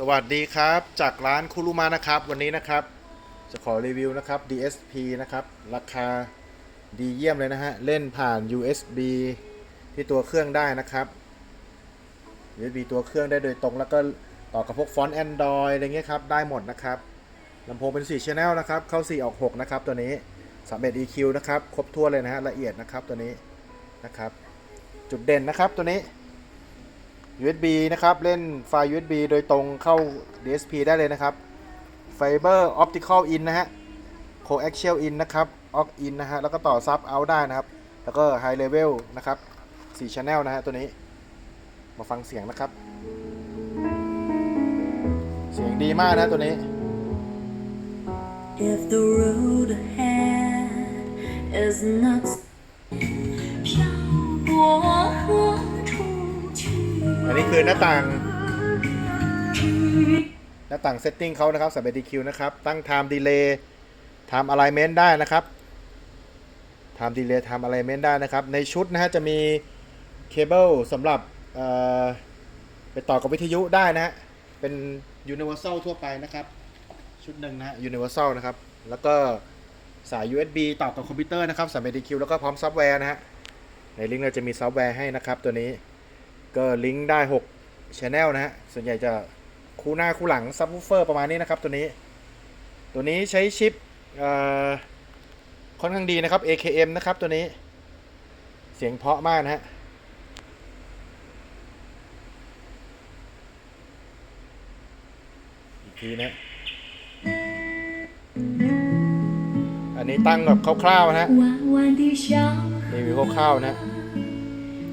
สวัสดีครับจากร้านคุรุมานะครับวันนี้นะครับ จะขอรีวิวนะครับ DSP นะครับ ราคาดีเยี่ยมเลยนะฮะ เล่นผ่าน USB ที่ตัวเครื่องได้นะครับ USB ตัวเครื่องได้โดยตรง แล้วก็ต่อกับพวกฟอนต์ Android อะไรเงี้ยครับ ได้หมดนะครับลำโพงเป็น 4 Channel นะครับ เข้า 4 ออก 6 นะครับ ตัวนี้31 EQ นะครับ ครบถ้วนเลยนะฮะ ละเอียดนะครับตัวนี้นะครับ จุดเด่นนะครับตัวนี้ USB นะครับ เล่นไฟล์ USB โดยตรงเข้า DSP ได้เลยนะครับ Fiber Optical In นะฮะ Coaxial In นะครับ Aux In นะฮะ แล้วก็ต่อ Sub Out ได้นะครับ แล้วก็ High Level นะครับ4 Channel นะฮะ ตัวนี้ มาฟังเสียงนะครับ เสียงดีมากนะตัวนี้ If the road ahead is not คือหน้าต่าง只หน้าต่าง Setting เขานะครับสำหรับ DQ นะครับ ตั้ง Time Delay Time Alignment ได้นะครับ Time Delay Time Alignment ได้นะครับ ในชุดนะฮะจะมีเคเบิลสำหรับเอ่อไปต่อกับวิทยุได้นะฮะ เป็น Universal ทั่วไปนะครับ ชุดหนึ่งนะฮะ Universal นะครับ แล้วก็สาย USB ต่อกับคอมพิวเตอร์นะครับสำหรับ DQ แล้วก็พร้อมซอฟต์แวร์นะฮะ ในลิงก์เราจะมีซอฟต์แวร์ให้นะครับตัวนี้ ก็ลิงก์ได้6 Channel นะฮะ ส่วนใหญ่จะคู่หน้าคู่หลังซับวูเฟอร์ประมาณนี้นะครับตัวนี้ ตัวนี้ใช้ชิปค่อนข้างดีนะครับ AKM นะครับตัวนี้ เสียงเพาะมากนะฮะอีกทีนะ อันนี้ตั้งแบบคร่าวๆนะฮะรีวิวคร่าวๆนะ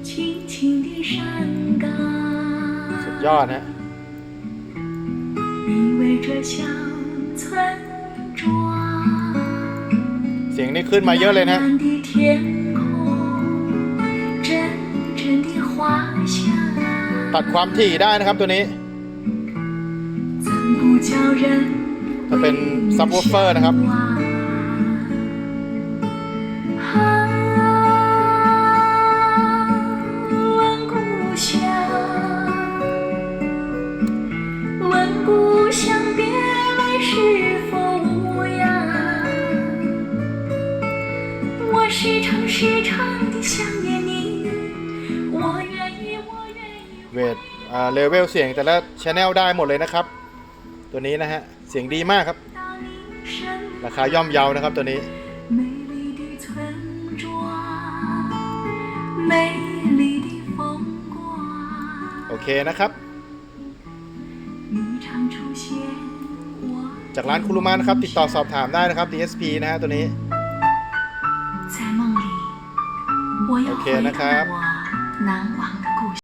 轻轻的山岗， สุดยอดนะ 依偎着小村庄。 เสียงนี่ขึ้นมาเยอะเลยนะ 蓝蓝的天空，阵阵的花香， ตัดความถี่ได้นะครับตัวนี้ 怎不叫人 จะเป็นซับวูเฟอร์นะครับ 啊， 时常时常地想念你，我愿意，我愿意。 เวทอ่าเลเวลเสียงแต่ละชแนลได้หมดเลยนะครับ ตัวนี้นะฮะ เสียงดีมากครับ 到你身 ราคาย่อมเยานะครับตัวนี้ 美丽的村庄，美丽的风光， โอเคนะครับ 你常出现我 จากร้านคุรุมานะครับ ติดต่อสอบถามได้นะครับ DSP นะฮะตัวนี้ 我要回国南王的故事。